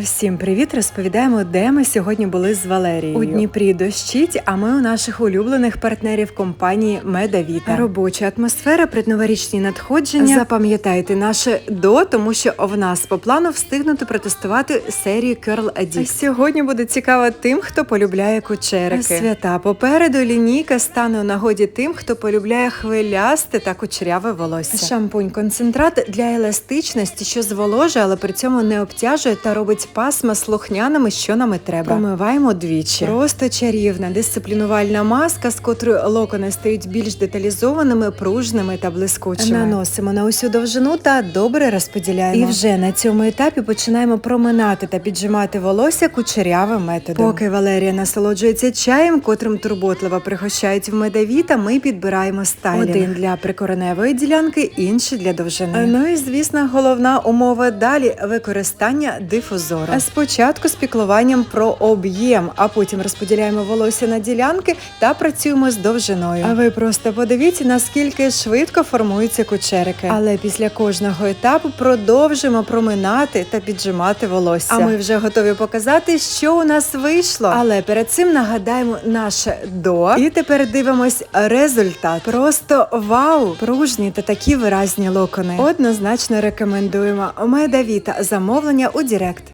Всім привіт! Розповідаємо, де ми сьогодні були з Валерією. У Дніпрі дощить, а ми у наших улюблених партнерів компанії Медавіта. Робоча атмосфера, предноворічні надходження. Запам'ятайте наше до, тому що в нас по плану встигнути протестувати серію Curl Addict. Сьогодні буде цікаво тим, хто полюбляє кучерики. Свята попереду лінійка стане у нагоді тим, хто полюбляє хвилясте та кучеряве волосся. Шампунь концентрат для еластичності, що зволожує, але при цьому не обтяжує та робить пасма слухняними, що нам і треба. Промиваємо двічі. Просто чарівна дисциплінувальна маска, з котрою локони стають більш деталізованими, пружними та блискучими. Наносимо на усю довжину та добре розподіляємо. І вже на цьому етапі починаємо проминати та піджимати волосся кучерявим методом. Поки Валерія насолоджується чаєм, котрим турботливо пригощають в медавіта, ми підбираємо стайлінг. Один для прикореневої ділянки, інший для довжини. Ну і звісно, головна умова далі використання дифузора. Спочатку з піклуванням про об'єм, а потім розподіляємо волосся на ділянки та працюємо з довжиною. А ви просто подивіться, наскільки швидко формуються кучерики. Але після кожного етапу продовжимо проминати та піджимати волосся. А ми вже готові показати, що у нас вийшло. Але перед цим нагадаємо наше до. І тепер дивимось результат. Просто вау! Пружні та такі виразні локони. Однозначно рекомендуємо. Медавіта замовлення у Дірект.